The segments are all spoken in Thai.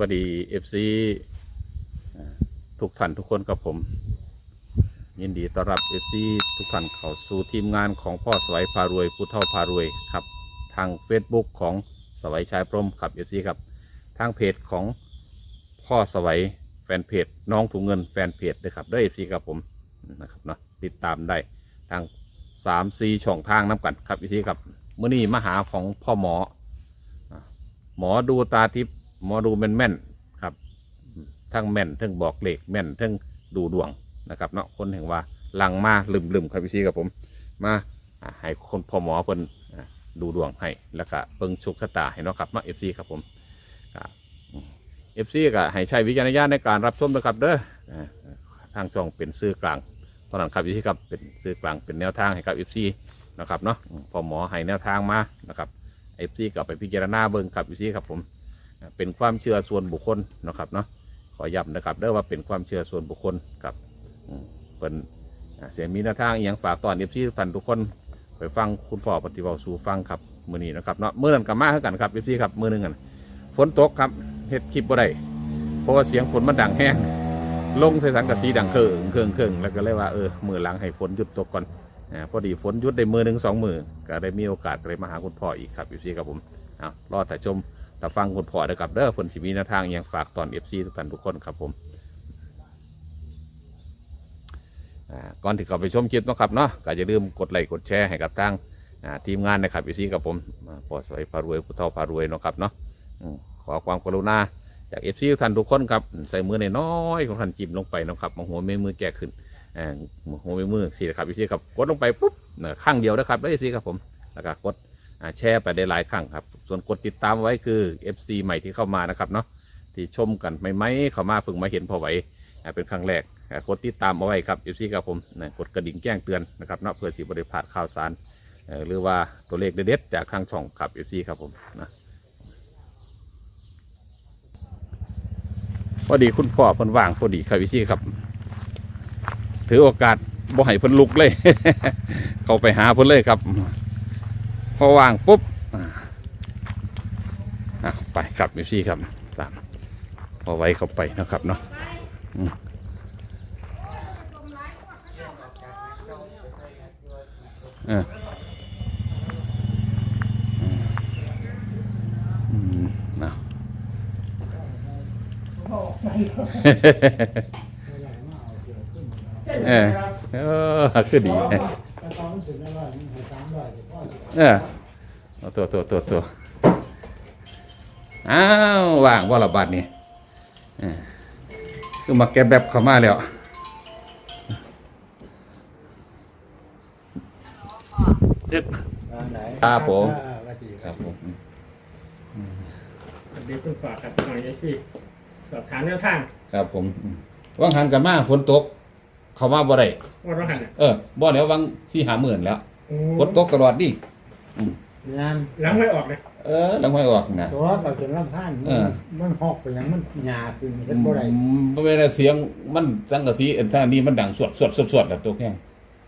วัสดีเอฟซีทุกท่านทุกคนกับผม ยินดีต้อนรับเอฟซีทุกท่านเข้าสู่ทีมงานของพ่อสวัยพารวยผู้เท่าพารวยครับ ทาง Facebook ของสวัยชายพรมครับเอฟซีครับ ทางเพจของพ่อสวัยแฟนเพจน้องถุงเงินแฟนเพจด้วยครับด้วยเอฟซีครับผมนะครับเนาะติดตามได้ทางสามสี่ช่องทางน้ำกันครับเอฟซีครับเมื่อนี้มาหาของพ่อหมอ หมอดูตาทิพย์ หมอดูแม่นแม่นๆครับทั้งแม่นทั้งบอกเลขแม่นทั้งดูดวงนะครับเนาะคนแห่งว่าลังมาลืมลืมๆครับพี่ซีกับผมมาอ่าให้คนพอหมอเพิ่นอ่าดูดวงให้แล้วก็เบิ่งโชคชะตาให้เนาะครับมาะเอฟซีครับผมเอฟซีก็ให้ใช้วิจารณญาณในการรับชมนะครับเด้ออ่าทางช่องเป็นซื้อกลางเท่านั้นครับพี่ซีครับเป็นซื้อกลางเป็นแนวทางให้กับเอฟซีนะครับเนาะอืมพอหมอให้แนวทางมานะครับเอฟซีก็เอาไปพิจารณาเบิ่งครับอยู่ซีครับผม เป็นความเชื่อส่วนบุคคลนะครับเนาะขอย้ำนะครับเด้อว่าเป็นความเชื่อส่วนบุคคลครับเป็นเสียงมีแนวทางอย่างฝากตอนเอฟซีท่านทุกคนไปฟังคุณพ่อปฏิบัติสู่ฟังครับมือนี้นะครับเนาะมือนั้นกับมาเท่ากันครับเอฟซีครับมือหนึงกันฝนตกครับเฮ็ดคลิปบ่ได้เพราะว่าเสียงฝนมันดังแห้งลงใส่สังกะสีดังเครื่องเครื่องเครื่องแล้วก็เลยว่าเออมือหลังให้ฝนหยุดตกก่อนอ่าพอดีฝนหยุดได้มือหนึ่งสองมือก็ได้มีโอกาสเลยมาหาคุณพ่ออีกครับอยู่ที่ครับผมเอารอแต่ชม แต่ฟังคุณพ่อเด้อครับเด้อผลสิมีแนวทางอหยังฝากตอนเอฟซีทุกท่านทุกคนครับผมก่อนที่เขาไปชมคลิปนะครับเนาะก็อย่าลืมกดไลค์กดแชร์ให้กับทางทีมงานนะครับอยู่ที่กับผมปอสวยพารวยผู้เฒ่าพารวยนะครับเนาะอขอความกรุณาจากเอฟซีทุกท่านทุกคนครับใส่มือในน้อยของท่านจิ้มลงไปนะครับมาหัวเมมือแก่ขึ้นอ่าหัวมือมือสี่ครับวิธีครับกดลงไปปุ๊บข้างเดียวนะครับได้สิครับผมแล้วก็กด แชร์ไปได้หลายครั้งครับ ส่วนกดติดตามไว้คือ FC ใหม่ที่เข้ามานะครับเนาะที่ชมกันไม่ไหมๆเข้ามาเพิ่งมาเห็นพอไหวเป็นครั้งแรกกดติดตามเอาไว้ครับ FC ครับผมกดกระดิ่งแจ้งเตือนนะครับเนาะเพื่อสิบริพลาดข่าวสารหรือว่าตัวเลขเด็ดๆจากข้างช่องครับ FC ครับผมนะพอดีคุณพ่อเพิ่นว่างพอดีครับ FC ครับ ถือโอกาสบ่ให้เพิ่นลุกเลย เข้าไปหาเพิ่นเลยครับ พอวางปุ๊บอ่าไปครับมิซี่ครับตามพอไว้เข้าไปนะครับเนาะอืมเอออืมนะเออเออคือดี เออเอาตัวตัวตัวตัวอ้าวว่างว่าระบาดนี่เออคือมาแกะแบบเข้ามาแล้วเด็ดครับผมครับผมสวัสดีคุณฝากกับหน่อยสิสอบถามแนวทางครับผมอืมว่างหันกันมาฝนตก เข้ามาบ่ได้ว่าเราหันอะเออบ่แล้ววังสี่หาหมื่นแล้วโอ้ฝนตกตลอดดิ งานหลังไม่ออกเลยเออแล้วไม่ออกนะตัวเราจนลำพันเออมันหอกไปหยังมันหยาขึ้นเห็นบ่ได้อืมบ่เป็นไรเสียงมันสังกะสีเอ็นทางนี้มันดังสวดสวดสวดสวดแบบตัวแห้ง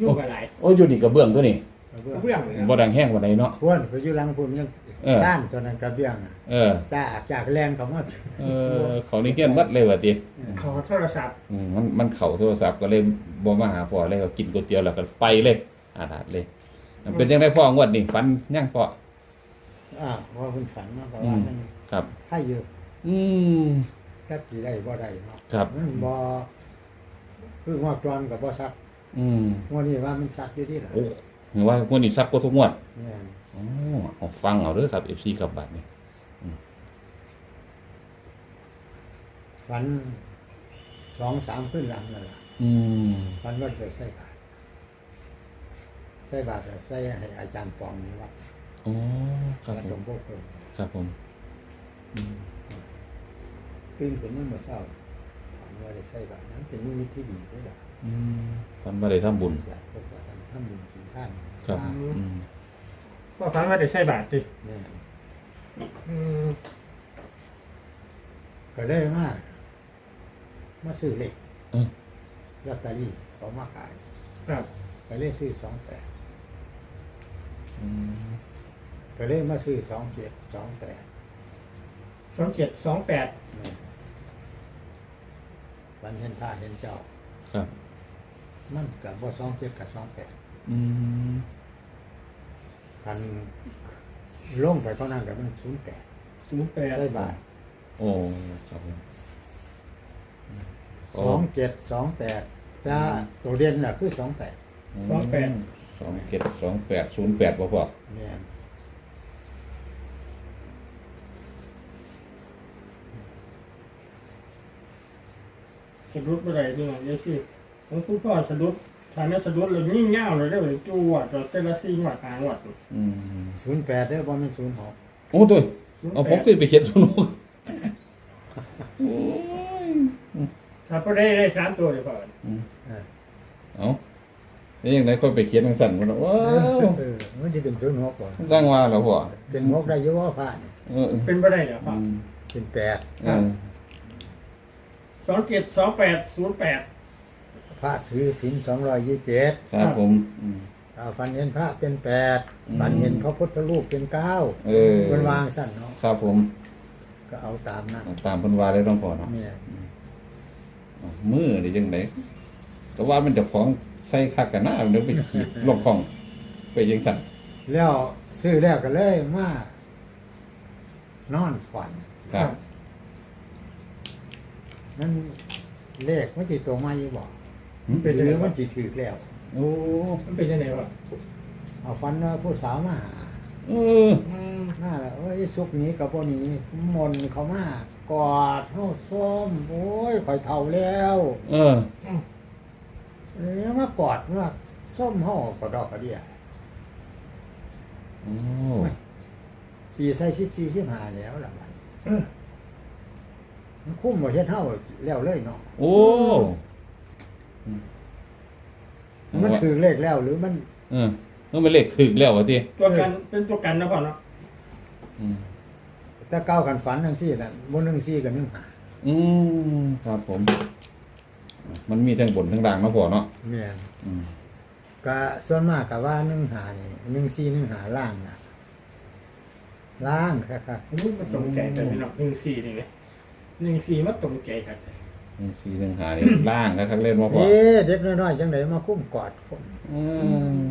ยุ่งกับไหลายโอ้ยอยู่นี่กระเบื้องตัวนี้กระเบื้องเพื่อนเลยนะบ่ดังแห้งกว่าใดเนาะควรไปอยู่หลังพุ่นยังเออซ่านตัวนั้นกระเบื้องอะเออจากจากแลนเขามาเออเขานี่เฮียนมัดเลยว่าติขอโทรศัพท์อืมมันมันเข้าโทรศัพท์ก็เลยบ่มาหาพ่อเลยก็กินก๋วยเตี๋ยวแล้วก็ไปเลยอาดาดเลย เป็นจังได๋พ่องวดนี่ฝันยังพ่ออ่าเพราะเพิ่นฝันมาเพราะอืว่ามมันครับถ้าอยู่อืมก็สิได้บ่ได้เนาะครับมันบ่คือว่าตอนกับบ่ซักอืมงวดนี้ว่ามันซักอยู่ที่ล่ะโอ้เห็นว่างวดนี้ซับกว่าทุกงวดเนี่ยอ๋อเอาฟังเอาเด้อครับ FC กับบัดนี่ฝันสองสามขึ้นหลังนั่นล่ะอืมฝันว่าไปใส่บาตร ใส่บาตรแล้วใส่ให้อาจารย์ปอมนี่ว่าอ๋อครับวัดผหลวมงพ่อคงครับผมอืมตื่นขึ้นมาเมื่อเช้าฝันว่าได้ใส่บาตรนั้นเป็นนิมิตที่ดีด้วยล่ะอืมฝันว่าได้ทำบุญอยากพบว่าสันทำบุญกินท่านครับมาอืมว่าฟังว่าได้ใส่บาทดิเนี่ยอืมก็เลยมามาซื้อเลขเออลอตเตอรี่เขามาขาย ครับ ก็เลยซื้อสองแปด อืมก็เลยมาซื้อสองเจ็ดสองแปดสองเจ็ดสองแปดวันเห็นพระเห็นเจ้า ครับ มันกับว่าสองเจ็ดกับสองแปดอืมพันลงไปเท่านั้นกับมันศูนย์แปดศูนย์แปดได้บาทโอ้ครับผมสองเจ็ดสองแปดถ้าตัวเรียนน่ะคือสองแปดสองแปด สองเจ็ดสองแปดศูนย์แปดบ่พอเนี่ยสะดุดเมื่อไหร่พี่น้องเยอะสิของคุณพ่อสะดุดทานแล้วสะดุดเลยยิ่งเง่าเลยได้เลยจูวัดเราเส้นละสี่วัดหางวัดอืมศูนย์แปดได้อบ่แมันศูนย์หกโอ้ตัวเอาผมเคยไปเขียนศูนย์หกถ้าพอได้ได้สามตัวเดี๋ยวก่อนอืมเออเอา นี่ยังไงค่อยไปเขียนทางสั่นมันว้าวเออมันจะเป็นศูนย์หกบ่สร้างว่าแล้วพ่อเป็นหกได้เยอะว่าพระเนี่ยเออเป็นไปได้เหรอคอืรับมเป็นแปดเออสองเจ็ดสองแปดศูนย์แปดพระถือศีลสองร้อยยี่สิบเจ็ดครับผมอืมเอาฟันเห็นพระเป็นแปดอืมฟันเห็นพระพุทธรูปเป็นเก้าเออมันวางสั้นเนาะครับผม ก็เอาตามนั้นเอาตามเพันวาได้ต้องพอเนาะเนี่ยเอามือได้ยังไงแต่ว่ามันเจะของ ใส่คักกันหน้าเดี๋ยวไปขีดลงของ ไปยังสั่นแล้วซื้อแล้วก็เลยมานอนฝัน ครับ นั่นเลขมันจิตรงมาอยู่บอกเป็นหยังรืไงอมัวะนจิถือแล้วโอ้มันเป็นยังไงวะเอาฟันว่าผู้สาวมาหาเอออืมหน้าละโอ้ยสุกนี้กับพวกนี้มนต์เขามากอดเท้าส้มโอ้ยข่อยเท่าแล้ว เออ อืมแล้วมากอดว่าส้มห่อกระดอกกระเดียโอ้ปีใส่สิบสี่สิบห้าแล้วล่ะมันเออมันคุ้มบ่เฮ็ดเท่าแล้วเลยเนาะโอ้มันถือเลขแล้วหรือมันเออต้องเป็นเลขถึกแล้ววะทีตัวกันเป็นตัวกันนะพ่อเนาะอืมถ้าก้าวกันฝันทั้งสี่นั่นบนหนึ่งสี่กับหนึ่งหาอืมครับผม มันมีทั้งบนทั้งล่างเนาะพ่อเนาะแม่นอืมก็ส่วนมากกับว่าหนึ่งหานี่หนึ่งสี่หนึ่งหาล่างนะล่างครับอุ้ยมันตรงใจกันพี่น้องหนึ่งสี่นี่ไงหนึ่งสี่มันตรงใจกันหนึ่งสี่หนึ่งหานี่ ล่างครับเล่นมาพ่อเอ๊ะเด็กน้อยๆจังไดมาคุ้มกอดคนอืม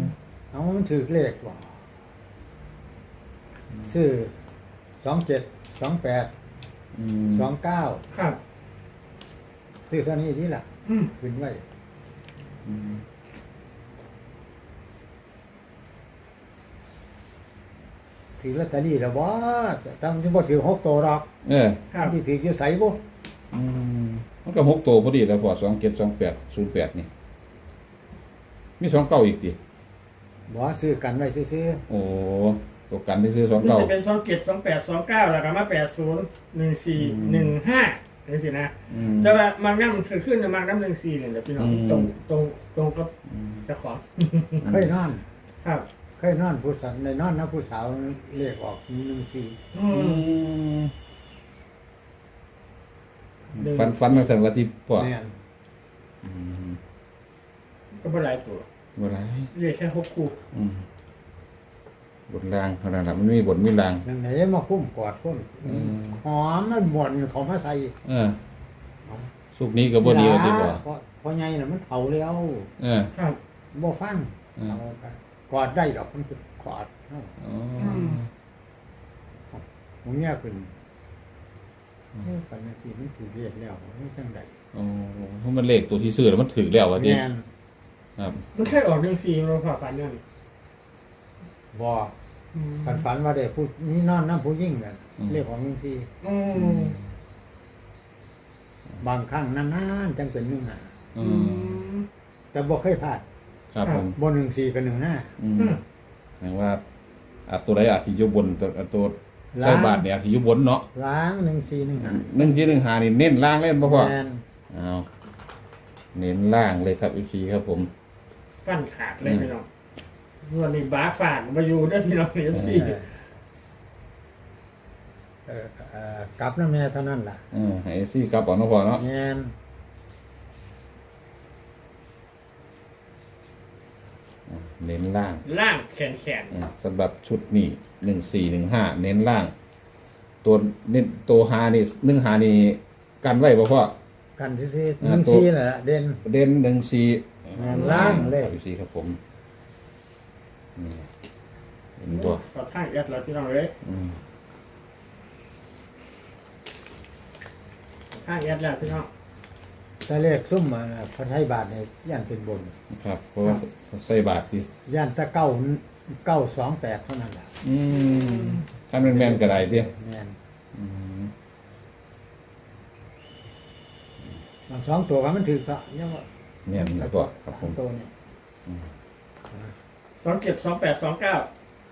เอามันถือเลขว่าซื้อสองเจ็ดสองแปดอืมสองเก้าครับซื้อเท่านี้นี่แหละอืม ขึ้นไว้อืมถือลอตเตอรี่แล้วบ่ตั้งที่บ่ถือหกตัวหรอกเออครับที่ถืออยู่ใสบ่อืมมันก็หกตัวพอดีแล้วพอสองเจ็ดสองแปดศูนย์แปดนี่ มีสองเก้าอีกทีบ่ซื้อกันไว้ซื้อโอ้ตัวกันที่ซื้อสองมันเก้า จะเป็นสองเจ็ดสองแปดสองเก้าแล้วก็มาแปดศูนย์หนึ่งสี่หนึ่งห้า นี่สินะอืม แต่ว่ามันน้ำคือขึ้นจะมาน้ำหนึ่งสี่เนี่ยเดี๋ยวพี่น้องอืม ตรงตรงตรงกับอืมเจ้าของๆเคยนอน ครับ เคยนอนผู้สาวในนอนนะผู้สาวเลขออกหนึ่งสี่อือืมมฟันฟันมาสั่นว่าที่พ่อแม่นอืมก็ไม่หลายตัวบ่ไรเรียกแค่หกคู่อืม บนรางเท่านั้นแหละมันมีบนมีราง จังไหนมาคุ้มกอดคนอืม หอมมันบ่นเขามาใส่เออสุกนี้ก็บ่ดีว่าที่พ่อเพราะเพราะไงน่ะมันเผาแล้วเออครับ บ่ฟังเออเอาไปกอดได้ดอกมันคือกอดเอ้าอ๋อผมเนี่ยขึ้นเอ้ยฝันนาทีมันถือเรียกแล้วมันจังไดอ๋อเพราะมันเลขตัวที่ซื้อแล้วมันถึกแล้วว่าที่แม่นครับ มันแค่ออกหนึ่งสี่เราผ่าปันเนี่ยบ่ ฝันฝันว่าได้ผู้นี่นอนน้ำผู้ยิ่งกันเรียกของหนึ่งทีอืมบางครั้งนานๆจังเป็นหนึ่งหาอือืมม แต่บ่เคยพลาดครับผมบนหนึ่งสี่กับหนึ่งหน้าอืมอืม แปลว่าอาตัวใดอาจสิอยู่บนตัวตัวล้างใส่บาทเนี่ยอาจสิอยู่บนเนาะล้างหนึ่งสี่หนึ่งหาหนึ่งที่หนึ่งหานี่เน้นล่างเล่นบ่พ่อแม่นเอาเน้นล่างเลยครับอีพีครับผม ฟันขาดเลยพี่น้อง วันนี้บ้าฝากมาอยู่ด้วยพี่น้องเอฟซีเออเออเอ่อกลับน้ำแม่เท่านั้นล่ะเออให้ซี่กลับเออกนาะพ่อเนาะแม่นเน้นล่างล่างแขนแขนเออสำหรับชุดนี้หนึ่งสี่หนึ่งห้าเน้นล่าง ตัวนี่ตัวหานี่หนึ่งหานี่กันไว้บ่พ่อ กันซื่อๆหอ่านึ่งตัว ซีแหละเด่น เด่นหนึ่งสี่แม่นล่างเลยครับสี่ครับผม นี่เห็นบ่ก็ทางแอดเราพี่น้องเลยอืมทางแอดแล้วพี่น้องแต่เลขซุ่มมาพระไทยบาทเนี่ยย่านเป็นบน ครับเพราะว่าใส่บาทสิย่านแตะเก้าเก้าสองแปดเท่านั้นแหละอืมถ้ามันแม่นก็ได้เด้แม่นอืมเอาสองตัวก็มันถือก็ยังว่าแม่นแล้วก็ครับผมสามตัวเนี่ย สองเจ็ดสองแปดสองเก้า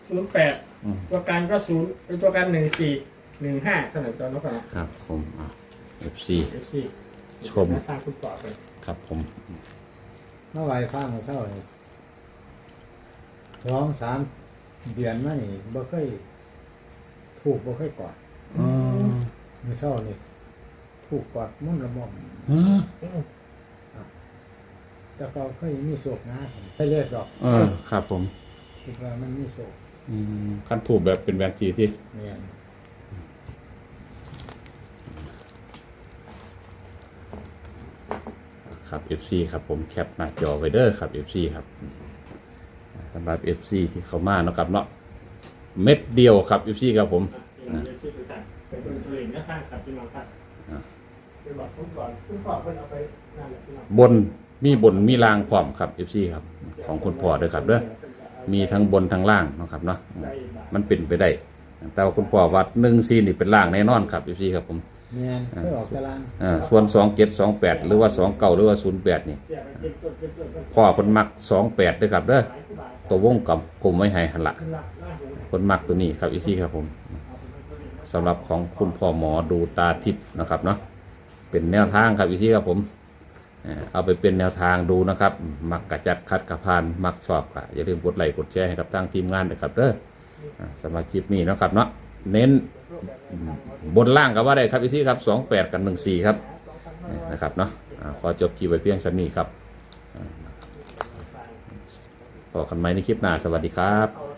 ศูนย์แปดอืม ตัวการก็ศูนย์ตัวการหนึ่งสี่หนึ่งห้าเท่านั้นตัวนั้นก็นะครับผมอะ FC เดี๋ยวสี่ชม ทางคุณปอไปครับผม เมื่อวานข้างมาเท่านี่สองสามเดือนมานี่บ่เคยถูกบ่เคยกอดอืมมือเศร้านี่ถูกกอดมุ่นละม่อมฮะ แต่ก็เคยมีโศกนะไปเรียกดอกเออครับผมคิดว่ามันมีโศกอืมขั้นถูกแบบเป็นแบบทีที่เนี่ยครับ FC ครับผมแคปหน้าจอไว้เด้อครับ FC ครับอืมสำหรับ FC ที่เข้ามาเนาะครับเนาะเม็ดเดียวครับ FC ครับผมอะพี่น้องเดี๋ยวที่ดูกันไปดูตัวเองนะทางครับพี่น้องครับอะไปบอกคุณก่อน คุณปอเพิ่นเอาไปนั่นแหละพี่น้องบนมีบนมีล่างพร้อมครับ FC ครับ ของคุณพ่อเด้อครับเด้อมีทั้งบนทั้งล่างเนาะครับเนาะอืมมันเป็นไปได้ แต่ว่าคุณพ่อวัดหนึ่งซีนี่เป็นล่างแน่นอนครับ FC ครับผมเนี่ยเคยออกตารางอ่าส่วนสองเจ็ดสองแปดหรือว่าสองเก้าหรือว่าศูนย์แปดนี่เสียไปเก็บต้นเก็บต้นเก็บต้นพ่อคนมักสองแปดด้วยครับเด้อหลายคู่บาทตัววงกับกลมไว้ให้หันละขึ้นหลักล่างหัวคนมักตัวนี้ครับอีซี่ครับผมเอาไปตัวเองสำหรับของคุณพ่อหมอดูตาทิพย์นะครับเนาะเป็นแนวทางครับอีซี่ครับผม เอาไปเป็นแนวทางดูนะครับ มักกระจัดคัดกระพานมักชอบก็อย่าลืมกดไลค์กดแชร์ให้กับทางทีมงานนะครับเด้ออ่าสำหรับคลิปนี้นะครับเนาะเน้นบนล่างก็ว่าได้ครับอีซี่ครับสองแปดกับหนึ่งสี่ครับนะครับเนาะขอจบคลิปไว้เพียงสักนี้ครับอ่าพอกันไหมในคลิปหน้าสวัสดีครับ